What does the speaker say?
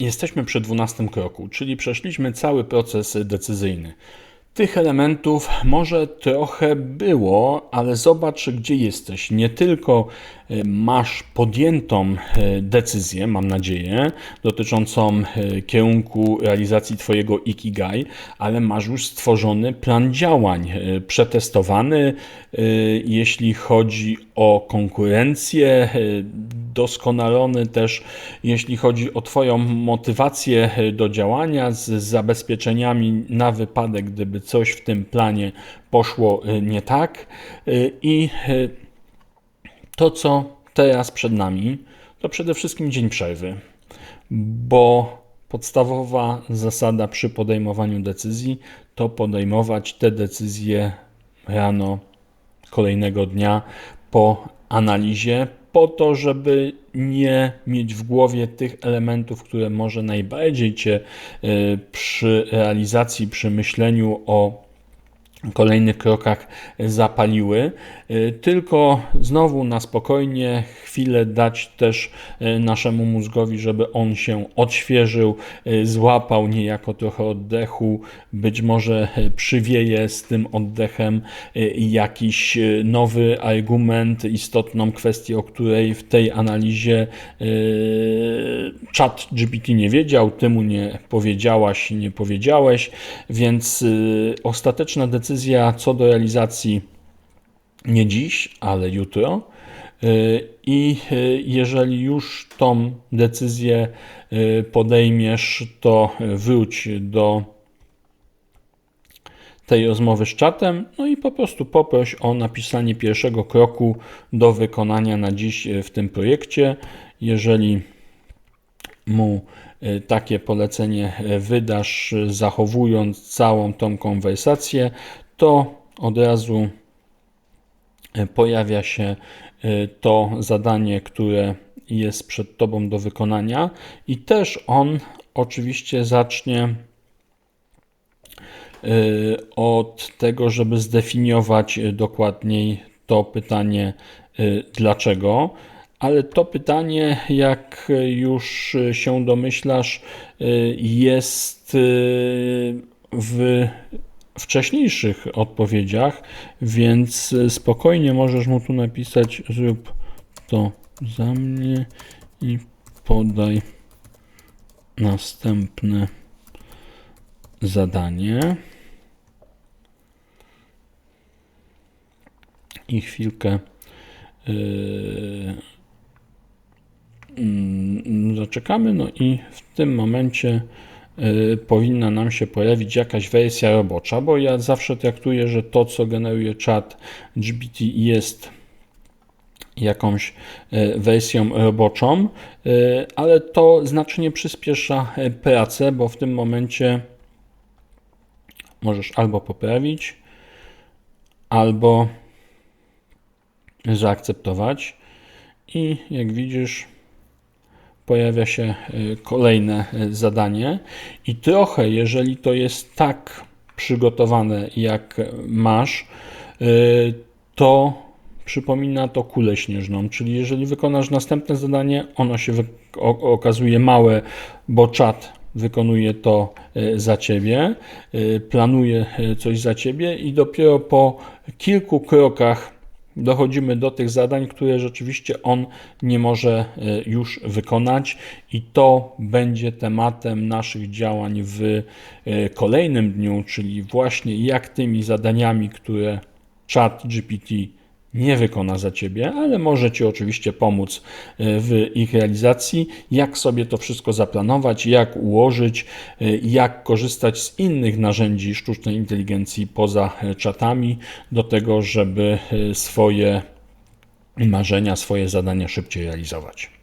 jesteśmy przy 12 kroku, czyli przeszliśmy cały proces decyzyjny. Tych elementów może trochę było, ale zobacz, gdzie jesteś. Nie tylko e, masz podjętą e, decyzję, mam nadzieję, dotyczącą e, kierunku realizacji Twojego Ikigai, ale masz już stworzony plan działań, przetestowany, jeśli chodzi o konkurencję, doskonalony też, jeśli chodzi o Twoją motywację do działania z zabezpieczeniami na wypadek, gdyby coś w tym planie poszło y, nie tak. Y, I y, to, co teraz przed nami, to przede wszystkim dzień przerwy, bo podstawowa zasada przy podejmowaniu decyzji to podejmować te decyzje rano kolejnego dnia po analizie, po to, żeby nie mieć w głowie tych elementów, które może najbardziej Cię y, przy realizacji, przy myśleniu o kolejnych krokach zapaliły, y, tylko znowu na spokojnie chwilę dać też y, naszemu mózgowi, żeby on się odświeżył, y, złapał niejako trochę oddechu, być może przywieje z tym oddechem jakiś nowy argument, istotną kwestię, o której w tej analizie czat GPT nie wiedział, ty mu nie powiedziałaś, nie powiedziałeś, więc ostateczna decyzja decyzja co do realizacji nie dziś, ale jutro. Y, I y, jeżeli już tą decyzję y, podejmiesz, to wróć do tej rozmowy z czatem, no i po prostu poproś o napisanie pierwszego kroku do wykonania na dziś w tym projekcie. Jeżeli mu takie polecenie wydasz, zachowując całą tą konwersację, to od razu pojawia się to zadanie, które jest przed Tobą do wykonania, i też on oczywiście zacznie od tego, żeby zdefiniować dokładniej to pytanie, dlaczego. Ale to pytanie, jak już się domyślasz, jest w wcześniejszych odpowiedziach, więc spokojnie możesz mu tu napisać: zrób to za mnie i podaj następne zadanie. I chwilkę yy, zaczekamy. No i w tym momencie Y, powinna nam się pojawić jakaś wersja robocza, bo ja zawsze traktuję, że to, co generuje czat GPT jest jakąś y, wersją roboczą, y, ale to znacznie przyspiesza pracę, bo w tym momencie możesz albo poprawić, albo zaakceptować. I jak widzisz, pojawia się y, kolejne y, zadanie. I trochę, jeżeli to jest tak przygotowane, jak masz, y, to przypomina to kulę śnieżną, czyli jeżeli wykonasz następne zadanie, ono się okazuje małe, bo czat wykonuje to za ciebie, planuje coś za ciebie i dopiero po kilku krokach dochodzimy do tych zadań, które rzeczywiście on nie może e, już wykonać, i to będzie tematem naszych działań w e, kolejnym dniu, czyli właśnie jak tymi zadaniami, które Chat GPT nie wykona za ciebie, ale może ci oczywiście pomóc e, w ich realizacji, jak sobie to wszystko zaplanować, jak ułożyć, e, jak korzystać z innych narzędzi sztucznej inteligencji poza e, czatami do tego, żeby swoje marzenia, swoje zadania szybciej realizować.